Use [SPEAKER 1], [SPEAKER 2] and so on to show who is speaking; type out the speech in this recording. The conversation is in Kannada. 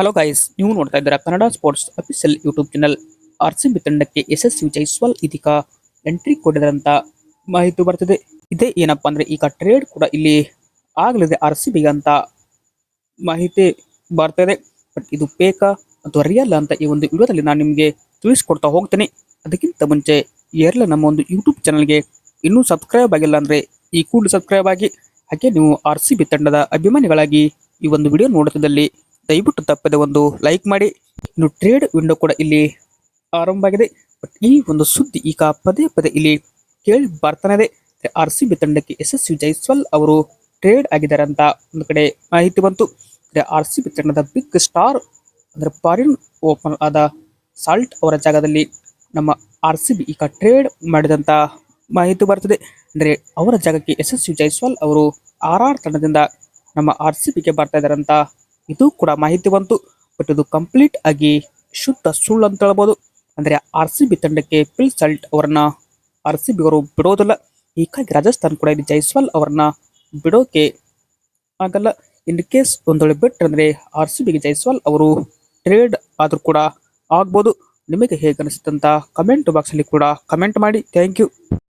[SPEAKER 1] ಹಲೋ ಗೈಸ್ ನೀವು ನೋಡ್ತಾ ಇದ್ದೀರಾ Kannada sports official YouTube channel R C B ತಂಡಕ್ಕೆ ಯಶಸ್ವಿ ಜೈಸ್ವಾಲ್ ಇದೀಗ ಎಂಟ್ರಿ ಕೊಡಿದಂತ ಮಾಹಿತಿ ಬರ್ತಿದೆ. ಇದೇ ಏನಪ್ಪಾ ಅಂದ್ರೆ ಈಗ ಟ್ರೇಡ್ ಕೂಡ ಇಲ್ಲಿ ಆಗಲಿದೆ ಆರ್ ಸಿ ಬಿ ಅಂತ ಮಾಹಿತಿ ಬರ್ತಿದೆ. ಬಟ್ ಇದು ಪೇಕಾ ಅಥವಾ ರಿಯಲ್ ಅಂತ ಈ ಒಂದು ವಿಡಿಯೋದಲ್ಲಿ ನಾನು ನಿಮಗೆ ತಿಳಿಸ್ಕೊಡ್ತಾ ಹೋಗ್ತೇನೆ. ಅದಕ್ಕಿಂತ ಮುಂಚೆ ಏರ್ಲ ನಮ್ಮ ಒಂದು ಯೂಟ್ಯೂಬ್ ಚಾನಲ್ಗೆ ಇನ್ನೂ ಸಬ್ಸ್ಕ್ರೈಬ್ ಆಗಿಲ್ಲ ಅಂದ್ರೆ ಈ ಕೂಡ ಸಬ್ಸ್ಕ್ರೈಬ್ ಆಗಿ. ಹಾಗೆ ನೀವು ಆರ್ ಸಿ ಬಿ ತಂಡದ ಅಭಿಮಾನಿಗಳಾಗಿ ಈ ಒಂದು ವಿಡಿಯೋ ನೋಡುತ್ತಿದ್ದಲ್ಲಿ ದಯವಿಟ್ಟು ತಪ್ಪದೆ ಒಂದು ಲೈಕ್ ಮಾಡಿ. ಇನ್ನು ಟ್ರೇಡ್ ವಿಂಡೋ ಕೂಡ ಇಲ್ಲಿ ಆರಂಭ ಆಗಿದೆ. ಬಟ್ ಈ ಒಂದು ಸುದ್ದಿ ಈಗ ಪದೇ ಪದೇ ಇಲ್ಲಿ ಕೇಳಿ ಬರ್ತಾನೆ ಇದೆ. ಆರ್ ಸಿ ಬಿ ತಂಡಕ್ಕೆ ಯಶಸ್ವಿ ಜೈಸ್ವಾಲ್ ಅವರು ಟ್ರೇಡ್ ಆಗಿದ್ದಾರೆ ಅಂತ ಒಂದು ಕಡೆ ಮಾಹಿತಿ ಬಂತು. ಆರ್ ಸಿ ಬಿ ತಂಡದ ಬಿಗ್ ಸ್ಟಾರ್ ಅಂದ್ರೆ ಫಾರಿನ್ ಓಪನ್ ಆದ ಸಾಲ್ಟ್ ಅವರ ಜಾಗದಲ್ಲಿ ನಮ್ಮ ಆರ್ ಸಿ ಬಿ ಈಗ ಟ್ರೇಡ್ ಮಾಡಿದಂತ ಮಾಹಿತಿ ಬರ್ತದೆ. ಅಂದ್ರೆ ಅವರ ಜಾಗಕ್ಕೆ ಯಶಸ್ವಿ ಜೈಸ್ವಾಲ್ ಅವರು ಆರ್ ಆರ್ ತಂಡದಿಂದ ನಮ್ಮ ಆರ್ ಸಿ ಬಿಗೆ ಬರ್ತಾ ಇದ್ದಾರೆ ಅಂತ ಇದು ಕೂಡ ಮಾಹಿತಿ ಬಂತು. ಬಟ್ ಇದು ಕಂಪ್ಲೀಟ್ ಆಗಿ ಶುದ್ಧ ಸುಳ್ಳು ಅಂತ ಹೇಳ್ಬೋದು. ಅಂದ್ರೆ ಆರ್ ಸಿ ಬಿ ತಂಡಕ್ಕೆ ಪಿಲ್ ಸಲ್ಟ್ ಅವರನ್ನ ಆರ್ ಸಿ ಬಿ ಅವರು ಬಿಡೋದಿಲ್ಲ. ಹೀಗಾಗಿ ರಾಜಸ್ಥಾನ್ ಕೂಡ ಇಲ್ಲಿ ಜೈಸ್ವಾಲ್ ಅವರನ್ನ ಬಿಡೋಕೆ ಆಗಲ್ಲ. ಇನ್ ಕೇಸ್ ಒಂದು ವೇಳೆ ಅಂದರೆ ಆರ್ ಸಿ ಬಿಗೆ ಜೈಸ್ವಾಲ್ ಅವರು ಟ್ರೇಡ್ ಆದ್ರೂ ಕೂಡ ಆಗ್ಬೋದು. ನಿಮಗೆ ಹೇಗೆ ಅನಿಸುತ್ತಂತ ಕಮೆಂಟ್ ಬಾಕ್ಸ್ ಅಲ್ಲಿ ಕೂಡ ಕಮೆಂಟ್ ಮಾಡಿ. Thank you